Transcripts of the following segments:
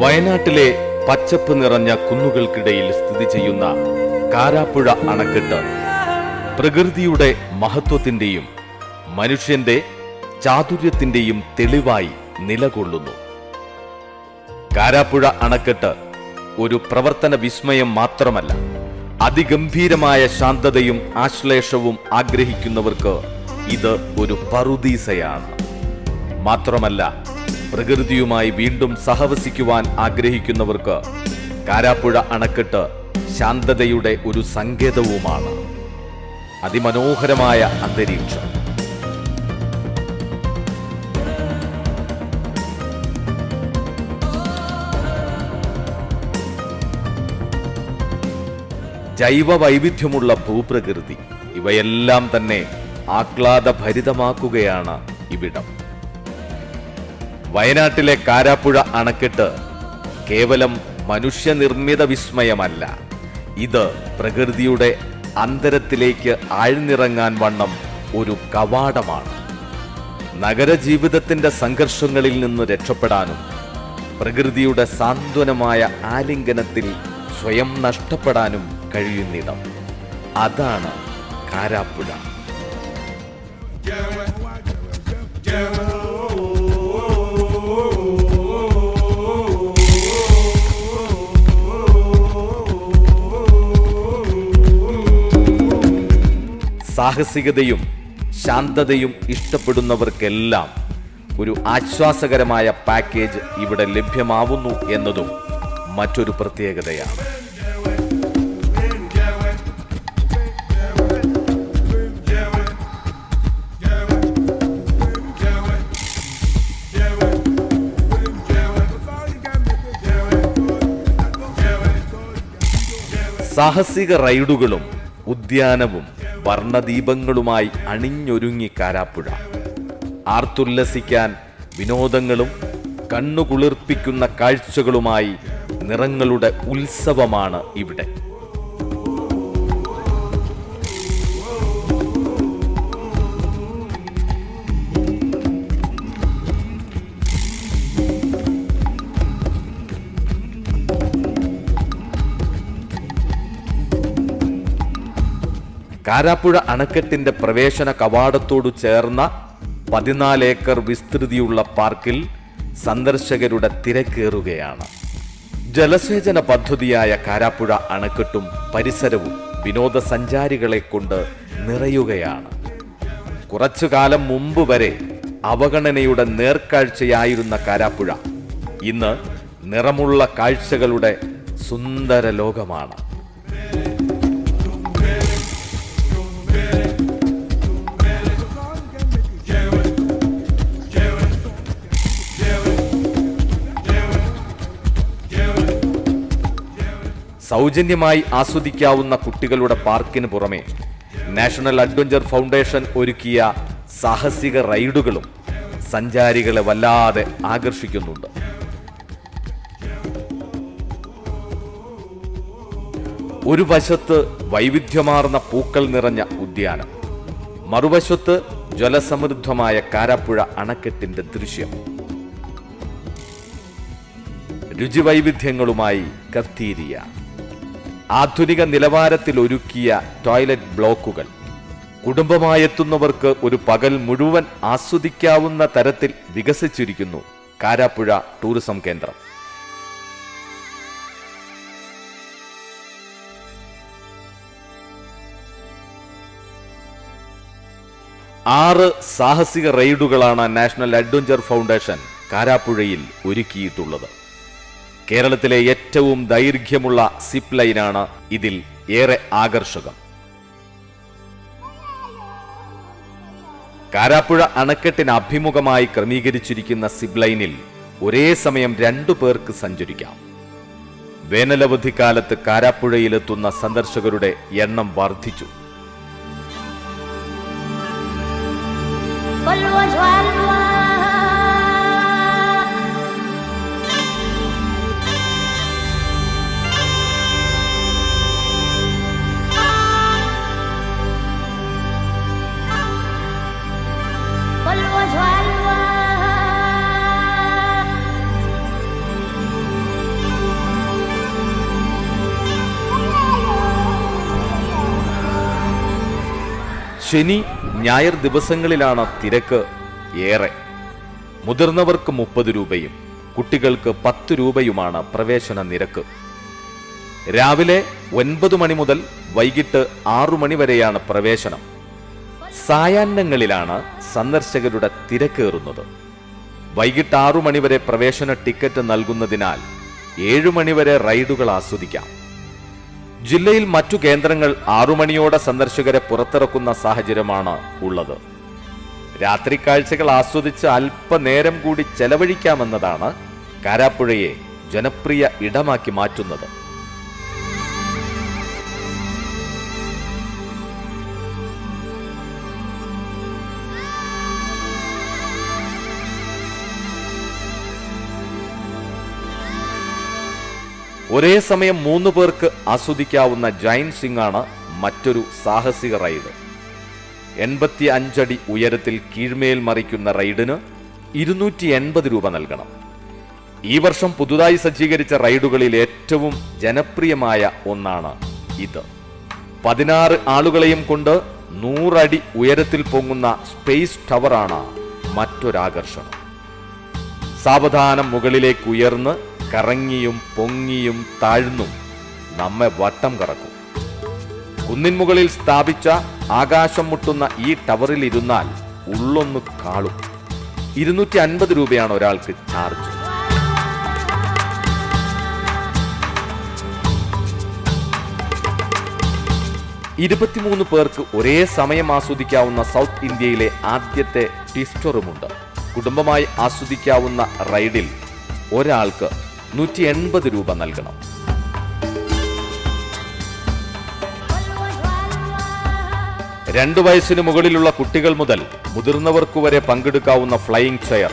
വയനാട്ടിലെ പച്ചപ്പ് നിറഞ്ഞ കുന്നുകൾക്കിടയിൽ സ്ഥിതി ചെയ്യുന്ന കാരാപ്പുഴ അണക്കെട്ട് പ്രകൃതിയുടെ മഹത്വത്തിന്റെയും മനുഷ്യന്റെ ചാതുര്യത്തിന്റെയും തെളിവായി നിലകൊള്ളുന്നു. കാരാപ്പുഴ അണക്കെട്ട് ഒരു പ്രവർത്തന വിസ്മയം മാത്രമല്ല അതിഗംഭീരമായ ശാന്തതയും ആശ്ലേഷവും ആഗ്രഹിക്കുന്നവർക്ക് ഇത് ഒരു പറുദീസയാണ്. മാത്രമല്ല പ്രകൃതിയുമായി വീണ്ടും സഹവസിക്കുവാൻ ആഗ്രഹിക്കുന്നവർക്ക് കാരാപ്പുഴ അണക്കെട്ട് ശാന്തതയുടെ ഒരു സങ്കേതവുമാണ്. അതിമനോഹരമായ അന്തരീക്ഷം. ജൈവ വൈവിധ്യമുള്ള ഭൂപ്രകൃതി ഇവയെല്ലാം തന്നെ ആഹ്ലാദഭരിതമാക്കുകയാണ് ഇവിടം. വയനാട്ടിലെ കാരാപ്പുഴ അണക്കെട്ട് കേവലം മനുഷ്യനിർമ്മിത വിസ്മയമല്ല. ഇത് പ്രകൃതിയുടെ അന്തരത്തിലേക്ക് ആഴ്ന്നിറങ്ങാൻ വണ്ണം ഒരു കവാടമാണ്. നഗരജീവിതത്തിന്റെ സംഘർഷങ്ങളിൽ നിന്ന് രക്ഷപ്പെടാനും പ്രകൃതിയുടെ സാന്ത്വനമായ ആലിംഗനത്തിൽ സ്വയം നഷ്ടപ്പെടാനും കഴിയുന്നിടം. അതാണ് കാരാപ്പുഴ. സാഹസികതയും ശാന്തതയും ഇഷ്ടപ്പെടുന്നവർക്കെല്ലാം ഒരു ആശ്വാസകരമായ പാക്കേജ് ഇവിടെ ലഭ്യമാവുന്നു എന്നതും മറ്റൊരു പ്രത്യേകതയാണ്. സാഹസിക റൈഡുകളും ഉദ്യാനവും വർണദീപങ്ങളുമായി അണിഞ്ഞൊരുങ്ങി കാരാപ്പുഴ. ആർത്തുല്ലസിക്കാൻ വിനോദങ്ങളും കണ്ണുകുളിർപ്പിക്കുന്ന കാഴ്ചകളുമായി നിറങ്ങളുടെ ഉത്സവമാണ് ഇവിടെ. കാരാപ്പുഴ അണക്കെട്ടിന്റെ പ്രവേശന കവാടത്തോടു ചേർന്ന പതിനാല് ഏക്കർ വിസ്തൃതിയുള്ള പാർക്കിൽ സന്ദർശകരുടെ തിരക്കേറുകയാണ്. ജലസേചന പദ്ധതിയായ കാരാപ്പുഴ അണക്കെട്ടും പരിസരവും വിനോദസഞ്ചാരികളെ കൊണ്ട് നിറയുകയാണ്. കുറച്ചു കാലം മുമ്പ് വരെ അവഗണനയുടെ നേർക്കാഴ്ചയായിരുന്ന കാരാപ്പുഴ ഇന്ന് നിറമുള്ള കാഴ്ചകളുടെ സുന്ദര ലോകമാണ്. സൗജന്യമായി ആസ്വദിക്കാവുന്ന കുട്ടികളുടെ പാർക്കിന് പുറമെ നാഷണൽ അഡ്വഞ്ചർ ഫൗണ്ടേഷൻ ഒരുക്കിയ സാഹസിക റൈഡുകളും സഞ്ചാരികളെ വല്ലാതെ ആകർഷിക്കുന്നുണ്ട്. ഒരു വശത്ത് വൈവിധ്യമാർന്ന പൂക്കൾ നിറഞ്ഞ ഉദ്യാനം മറുവശത്ത് ജലസമൃദ്ധമായ കാരാപ്പുഴ അണക്കെട്ടിന്റെ ദൃശ്യം. രുചിവൈവിധ്യങ്ങളുമായി കത്തീരിയ ആധുനിക നിലവാരത്തിൽ ഒരുക്കിയ ടോയ്ലറ്റ് ബ്ലോക്കുകൾ. കുടുംബമായെത്തുന്നവർക്ക് ഒരു പകൽ മുഴുവൻ ആസ്വദിക്കാവുന്ന തരത്തിൽ വികസിച്ചിരിക്കുന്നു കാരാപ്പുഴ ടൂറിസം കേന്ദ്രം. ആറ് സാഹസിക റെയ്ഡുകളാണ് നാഷണൽ അഡ്വഞ്ചർ ഫൗണ്ടേഷൻ കാരാപ്പുഴയിൽ ഒരുക്കിയിട്ടുള്ളത്. കേരളത്തിലെ ഏറ്റവും ദൈർഘ്യമുള്ള സിപ്പ് ലൈനാണ് ഇതിൽ ഏറെ ആകർഷകം. കാരാപ്പുഴ അണക്കെട്ടിന് അഭിമുഖമായി ക്രമീകരിച്ചിരിക്കുന്ന സിപ്പ് ലൈനിൽ ഒരേ സമയം രണ്ടു പേർക്ക് സഞ്ചരിക്കാം. വേനലവധി കാലത്ത് കാരാപ്പുഴയിലെത്തുന്ന സന്ദർശകരുടെ എണ്ണം വർദ്ധിച്ചു. ജ്വാല ശനി ഞായർ ദിവസങ്ങളിലാണ് തിരക്ക് ഏറെ. മുതിർന്നവർക്ക് മുപ്പത് രൂപയും കുട്ടികൾക്ക് പത്ത് രൂപയുമാണ് പ്രവേശന നിരക്ക്. രാവിലെ ഒൻപത് മണി മുതൽ വൈകിട്ട് ആറു മണി വരെയാണ് പ്രവേശനം. സായാഹ്നങ്ങളിലാണ് സന്ദർശകരുടെ തിരക്കേറുന്നത്. വൈകിട്ട് ആറു മണിവരെ പ്രവേശന ടിക്കറ്റ് നൽകുന്നതിനാൽ ഏഴു മണിവരെ റൈഡുകൾ ആസ്വദിക്കാം. ജില്ലയിൽ മറ്റു കേന്ദ്രങ്ങൾ ആറുമണിയോടെ സന്ദർശകരെ പുറത്തിറക്കുന്ന സാഹചര്യമാണ് ഉള്ളത്. രാത്രി കാഴ്ചകൾ ആസ്വദിച്ച് അല്പനേരം കൂടി ചെലവഴിക്കാമെന്നതാണ് കാരാപ്പുഴയെ ജനപ്രിയ ഇടമാക്കി മാറ്റുന്നത്. ഒരേ സമയം മൂന്ന് പേർക്ക് ആസ്വദിക്കാവുന്ന ജൈൻ സിംഗ് ആണ് മറ്റൊരു സാഹസിക റൈഡ്. എൺപത്തി അഞ്ചടി ഉയരത്തിൽ കീഴ്മേൽ മറിക്കുന്ന റൈഡിന് ഇരുന്നൂറ്റി എൺപത് രൂപ നൽകണം. ഈ വർഷം പുതുതായി സജ്ജീകരിച്ച റൈഡുകളിൽ ഏറ്റവും ജനപ്രിയമായ ഒന്നാണ് ഇത്. പതിനാറ് ആളുകളെയും കൊണ്ട് നൂറടി ഉയരത്തിൽ പൊങ്ങുന്ന സ്പേസ് ടവറാണ് മറ്റൊരാകർഷണം. സാവധാനം മുകളിലേക്ക് ഉയർന്ന് കറങ്ങിയും പൊങ്ങിയും താഴ്ന്നും നമ്മെ വട്ടം കറക്കും. കുന്നിൻ മുകളിൽ സ്ഥാപിച്ച ആകാശം മുട്ടുന്ന ഈ ടവറിൽ ഇരുന്നാൽ ഉള്ളൊന്ന് കാളും ഇരുന്നൂറ്റി അൻപത് രൂപയാണ് ഒരാൾക്ക് ചാർജ്. ഇരുപത്തിമൂന്ന് പേർക്ക് ഒരേ സമയം ആസ്വദിക്കാവുന്ന സൗത്ത് ഇന്ത്യയിലെ ആദ്യത്തെ ട്വിസ്റ്ററുമുണ്ട് കുടുംബമായി ആസ്വദിക്കാവുന്ന റൈഡിൽ ഒരാൾക്ക് നൂറ്റി എൺപത് രൂപ നൽകണം. രണ്ടു വയസ്സിന് മുകളിലുള്ള കുട്ടികൾ മുതൽ മുതിർന്നവർക്കു വരെ പങ്കെടുക്കാവുന്ന ഫ്ലൈയിങ് ചെയർ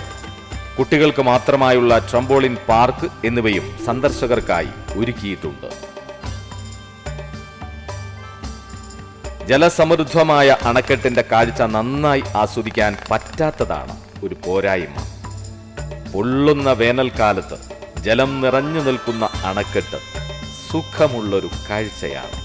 കുട്ടികൾക്ക് മാത്രമായുള്ള ട്രംബോളിൻ പാർക്ക് എന്നിവയും സന്ദർശകർക്കായി ഒരുക്കിയിട്ടുണ്ട്. ജലസമൃദ്ധമായ അണക്കെട്ടിന്റെ കാഴ്ച നന്നായി ആസ്വദിക്കാൻ പറ്റാത്തതാണ് ഒരു പോരായ്മ. പൊള്ളുന്ന വേനൽക്കാലത്ത് ജലം നിറഞ്ഞു നിൽക്കുന്ന അണക്കെട്ട് സുഖമുള്ളൊരു കാഴ്ചയാണ്.